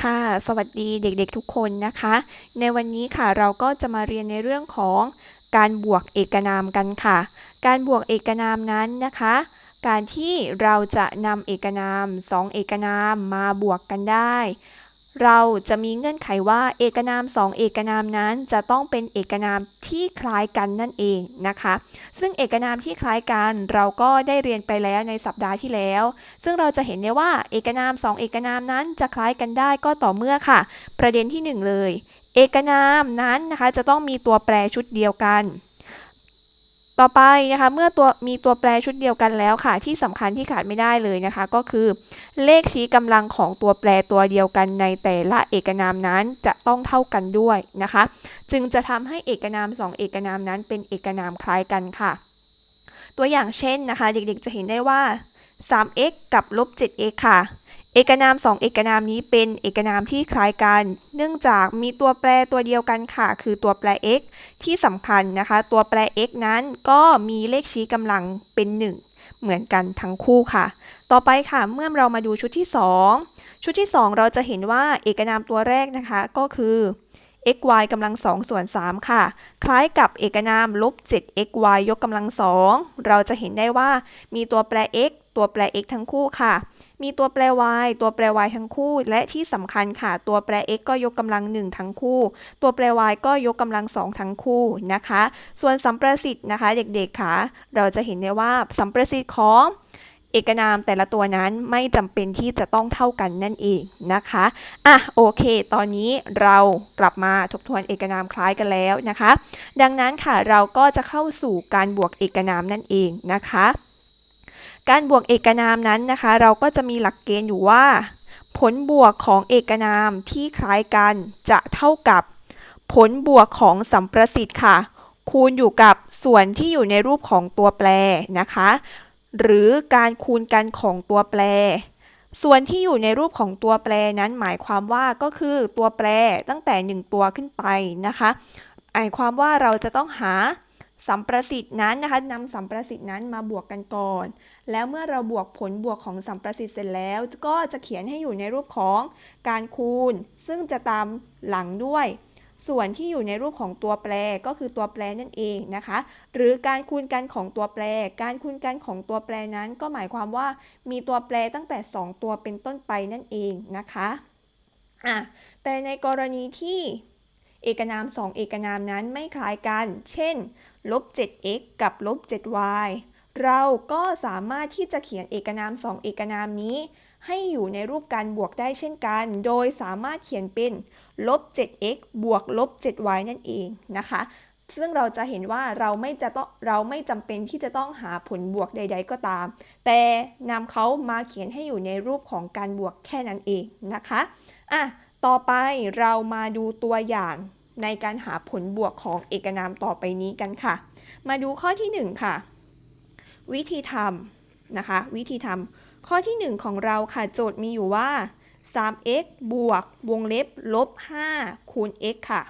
ค่ะ สวัสดีเด็กๆทุกคนนะคะ ในวันนี้ค่ะเราก็จะมาเรียนในเรื่องของการบวกเอกนามกันค่ะ การบวกเอกนามนั้นนะคะ การที่เราจะนำเอกนามสองเอกนามมาบวกกันได้ เราจะมีเงื่อนไขว่าเอกนามสองเอกนามนั้นจะต้องเป็นเอกนามที่คล้ายกันนั่นเองนะคะ ซึ่งเอกนามที่คล้ายกันเราก็ได้เรียนไปแล้วในสัปดาห์ที่แล้ว ซึ่งเราจะเห็นได้ว่าเอกนามสองเอกนามนั้นจะคล้ายกันได้ก็ต่อเมื่อค่ะ ประเด็นที่หนึ่งเลย เอกนามนั้นนะคะจะต้องมีตัวแปรชุดเดียวกัน ต่อไปนะคะ เมื่อตัวมีตัวแปรชุดเดียวกันแล้วค่ะ ที่สำคัญที่ขาดไม่ได้เลยนะคะ ก็คือ เลขชี้กำลังของตัวแปรตัวเดียวกันในแต่ละเอกนามนั้นจะต้องเท่ากันด้วยนะคะ จึงจะทำให้เอกนามสองเอกนามนั้นเป็นเอกนามคล้ายกันค่ะ ตัวอย่างเช่นนะคะ เด็กๆจะเห็นได้ว่า 3x กับลบ 7x ค่ะ เอกนาม 2 เอกนามนี้เป็นเอกนามที่คล้ายกัน เนื่องจากมีตัวแปรตัวเดียวกันค่ะ คือตัวแปร x ที่สำคัญนะคะ ตัวแปร x นั้นก็มีเลขชี้กำลังเป็น 1เหมือนกันทั้งคู่ค่ะ ต่อไปค่ะเมื่อเรามาดูชุดที่ 2 ชุดที่ 2 เราจะเห็นว่าเอกนามตัวแรกนะคะก็คือ xy กำลัง2ส่วน3ค่ะ คล้ายกับเอกนามลบ 7xy ยกกำลัง2เราจะเห็นได้ว่ามีตัวแปร x ตัวแปร x ทั้งคู่ค่ะ มีตัวแปร y ตัวแปร y ทั้งคู่ และที่สำคัญค่ะ ตัวแปร x ก็ยกกำลัง 1 ทั้งคู่ ตัวแปร y ก็ยกกำลัง 2 ทั้งคู่นะคะ ส่วนสัมประสิทธิ์นะคะ เด็กๆค่ะ เราจะเห็นได้ว่าสัมประสิทธิ์ของเอกนามแต่ละตัวนั้นไม่จำเป็นที่จะต้องเท่ากันนั่นเองนะคะ อะโอเค ตอนนี้เรากลับมาทบทวนเอกนามคล้ายกันแล้วนะคะ ดังนั้นค่ะเราก็จะเข้าสู่การบวกเอกนามนั่นเองนะคะ การบวกเอกนามนั้นนะคะ เราก็จะมีหลักเกณฑ์อยู่ว่า ผลบวกของเอกนามที่คล้ายกันจะเท่ากับ ผลบวกของสัมประสิทธิ์ค่ะ คูณอยู่กับส่วนที่อยู่ในรูปของตัวแปรนะคะ หรือการคูณกันของตัวแปร ส่วนที่อยู่ในรูปของตัวแปรนั้นหมายความว่าก็คือตัวแปรตั้งแต่ 1 ตัวขึ้นไปนะคะหมายความว่าเราจะต้องหา สัมประสิทธิ์นั้นนะคะนำสัมประสิทธิ์นั้นมาบวกกันก่อน แล้วเมื่อเราบวกผลบวกของสัมประสิทธิ์เสร็จแล้ว ก็จะเขียนให้อยู่ในรูปของการคูณ ซึ่งจะตามหลังด้วย ส่วนที่อยู่ในรูปของตัวแปรก็คือตัวแปรนั่นเองนะคะ หรือการคูณกันของตัวแปร การคูณกันของตัวแปรนั้น ก็หมายความว่ามีตัวแปรตั้งแต่ 2 ตัวเป็นต้นไปนั่นเองนะคะอะแต่ในกรณีที่เอกนาม 2 เอกนามนั้นไม่คล้ายกัน เช่น ลบ 7x กับลบ 7y เราก็สามารถที่จะเขียนเอกนาม 2 เอกนามนี้ ให้อยู่ในรูปการบวกได้เช่นกัน โดยสามารถเขียนเป็นลบ 7x บวกลบ 7y นั่นเองนะคะ ซึ่งเราจะเห็นว่าเราไม่จะต้องเราไม่จำเป็นที่จะต้องหาผลบวกใด ๆ ก็ตาม แต่นำเขามาเขียนให้อยู่ในรูปของการบวกแค่นั้นเองนะคะ อะ ต่อไปเรามาดูตัวอย่าง ในการหาผลบวกของเอกนามต่อไปนี้กันค่ะ มาดูข้อที่ 1 ค่ะ วิธีทำนะคะ วิธีทำข้อที่ 1 ของเราค่ะ โจทย์มีอยู่ว่า 3x บวกวงเล็บลบ 5 คูณ x ค่ะ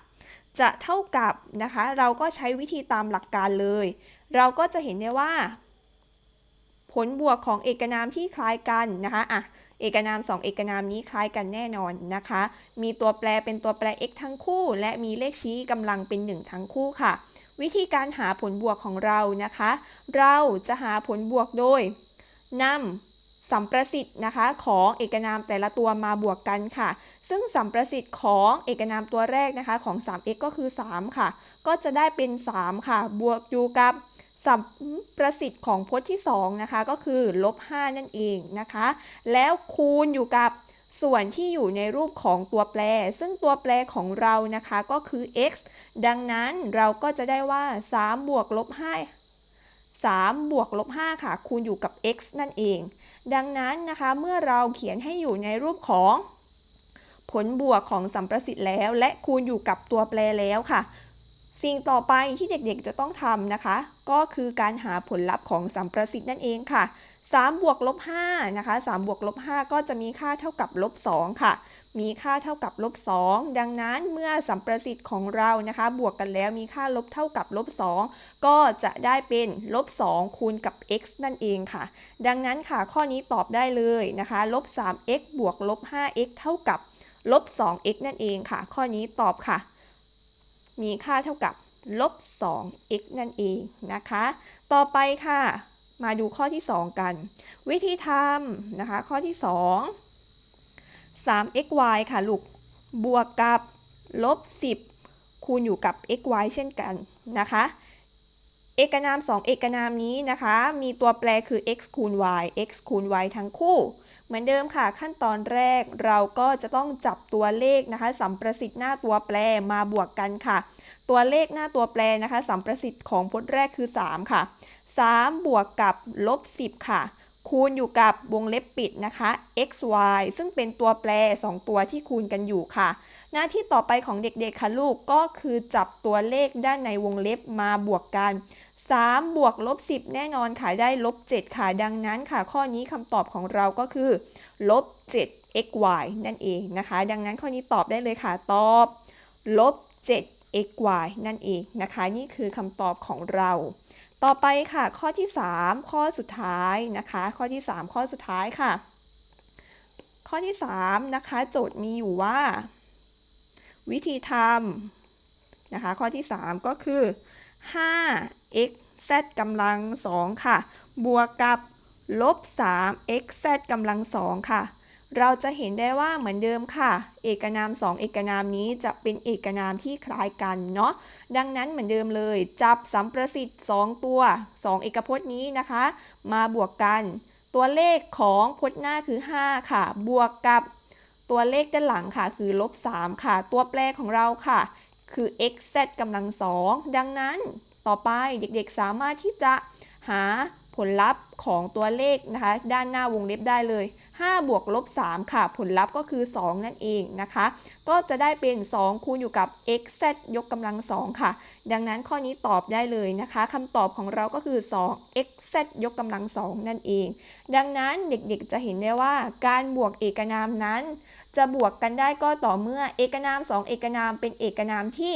จะเท่ากับนะคะ เราก็ใช้วิธีตามหลักการเลย เราก็จะเห็นได้ว่า ผลบวกของเอกนามที่คล้ายกันนะคะอะ เอกนาม 2 เอกนามนี้คล้ายกันแน่นอนนะคะ มีตัวแปรเป็นตัวแปร x ทั้งคู่ และมีเลขชี้กำลังเป็น 1 ทั้งคู่ค่ะ วิธีการหาผลบวกของเรานะคะ เราจะหาผลบวกโดยนำสัมประสิทธิ์นะคะของเอกนามแต่ละตัวมาบวกกันค่ะ ซึ่งสัมประสิทธิ์ของเอกนามตัวแรกนะคะของ 3x ก็คือ 3 ค่ะ ก็จะได้เป็น 3 ค่ะ บวกอยู่กับ สัมประสิทธิ์ของพจน์ที่2นะคะก็คือลบ5นั่นเองนะคะ แล้วคูณอยู่กับส่วนที่อยู่ในรูปของตัวแปร ซึ่งตัวแปรของเรานะคะก็คือ x ดังนั้นเราก็จะได้ว่า 3 บวกลบ5 3บวกลบ5ค่ะ คูณอยู่กับ x นั่นเอง ดังนั้นนะคะเมื่อเราเขียนให้อยู่ในรูปของ ผลบวกของสัมประสิทธิ์แล้ว และคูณอยู่กับตัวแปรแล้วค่ะ สิ่งต่อไปที่เด็กๆจะต้องทำนะคะ ก็คือการหาผลลัพธ์ของสัมประสิทธิ์นั่นเองค่ะ3บวกลบ5นะคะ3บวกลบ5ก็จะมีค่าเท่ากับลบ2ค่ะ มีค่าเท่ากับลบ2ดังนั้นเมื่อสัมประสิทธิ์ของเรานะคะ บวกกันแล้วมีค่าลบเท่ากับลบ2ก็จะได้เป็นลบ2คูณกับ x นั่นเองค่ะ ดังนั้นค่ะข้อนี้ตอบได้เลยนะคะลบ 3x บวกลบ 5x เท่ากับลบ 2x นั่นเองค่ะ ข้อนี้ตอบค่ะ มีค่าเท่ากับลบ 2x นั่นเองนะคะ ต่อไปค่ะ มาดูข้อที่ 2 กัน วิธีทำนะคะ ข้อที่ 2 3xy ค่ะลูก บวกกับลบ 10 คูณอยู่กับ xy เช่นกันนะคะ เอกนาม 2 เอกนามนี้นะคะ มีตัวแปรคือ x คูณ y x คูณ y ทั้งคู่ เหมือนเดิมค่ะ ขั้นตอนแรกเราก็จะต้องจับตัวเลขนะคะสัมประสิทธิ์หน้าตัวแปรมาบวกกันค่ะ ตัวเลขหน้าตัวแปรนะคะสัมประสิทธิ์ของพจน์แรกคือ 3 ค่ะ 3 บวกกับลบ10 ค่ะ คูณอยู่กับวงเล็บปิดนะคะ x y ซึ่งเป็นตัวแปร 2 ตัวที่คูณกันอยู่ค่ะ หน้าที่ต่อไปของเด็กๆค่ะลูกก็คือจับตัวเลขด้านในวงเล็บมาบวกกัน 3 บวกลบ 10 แน่นอนค่ะได้ลบ 7 ค่ะ ดังนั้นค่ะ ข้อนี้คำตอบของเราก็คือลบ 7 x y นั่นเองนะคะ ดังนั้นข้อนี้ตอบได้เลยค่ะ ตอบลบ 7 x y นั่นเองนะคะ นี่คือคำตอบของเรา ต่อไปค่ะ ข้อที่ 3 ข้อสุดท้ายนะคะ ข้อที่ 3 ข้อสุดท้ายค่ะ ข้อที่ 3 นะคะ โจทย์มีอยู่ว่า วิธีทำนะคะ ข้อที่ 3 ก็คือ 5x z กำลัง 2 ค่ะ บวกกับลบ 3x z กำลัง 2 ค่ะ เราจะเห็นได้ว่าเหมือนเดิมค่ะ เอกนาม 2 เอกนามนี้จะเป็นเอกนามที่คล้ายกันเนาะ ดังนั้นเหมือนเดิมเลย จับสัมประสิทธิ์ 2 ตัว 2 เอกพจน์นี้นะคะ มาบวกกัน ตัวเลขของพจน์หน้าคือ 5 ค่ะ บวกกับตัวเลขด้านหลังค่ะ คือลบ 3 ค่ะ ตัวแปรของเราค่ะ คือ x z กำลัง 2 ดังนั้นต่อไปเด็กๆสามารถที่จะหาผลลัพธ์ของตัวเลขนะคะ ด้านหน้าวงเล็บได้เลย 5 บวกลบ 3 ค่ะ ผลลัพธ์ก็คือ 2 นั่นเองนะคะ ก็จะได้เป็น 2 คูณอยู่กับ x z ยกกำลัง 2 ค่ะ ดังนั้นข้อนี้ตอบได้เลยนะคะคำตอบของเราก็คือ 2 x z ยกกำลัง 2 นั่นเอง ดังนั้นเด็กๆจะเห็นได้ว่าการบวกเอกนามนั้น จะบวกกันได้ก็ต่อเมื่อเอกนาม 2 เอกนามเป็นเอกนามที่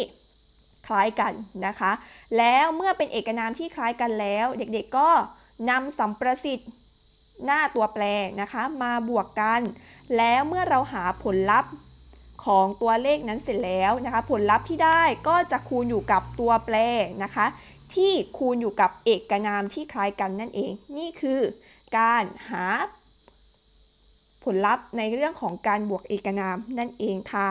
คล้ายกันนะคะ แล้วเมื่อเป็นเอกนามที่คล้ายกันแล้ว เด็กๆก็นำสัมประสิทธิ์ หน้าตัวแปรนะคะ มาบวกกัน แล้วเมื่อเราหาผลลัพธ์ของตัวเลขนั้นเสร็จแล้วนะคะ ผลลัพธ์ที่ได้ก็จะคูณอยู่กับตัวแปรนะคะ ที่คูณอยู่กับเอกนามที่คล้ายกันนั่นเอง นี่คือการหาผลลัพธ์ในเรื่องของการบวกเอกนามนั่นเองค่ะ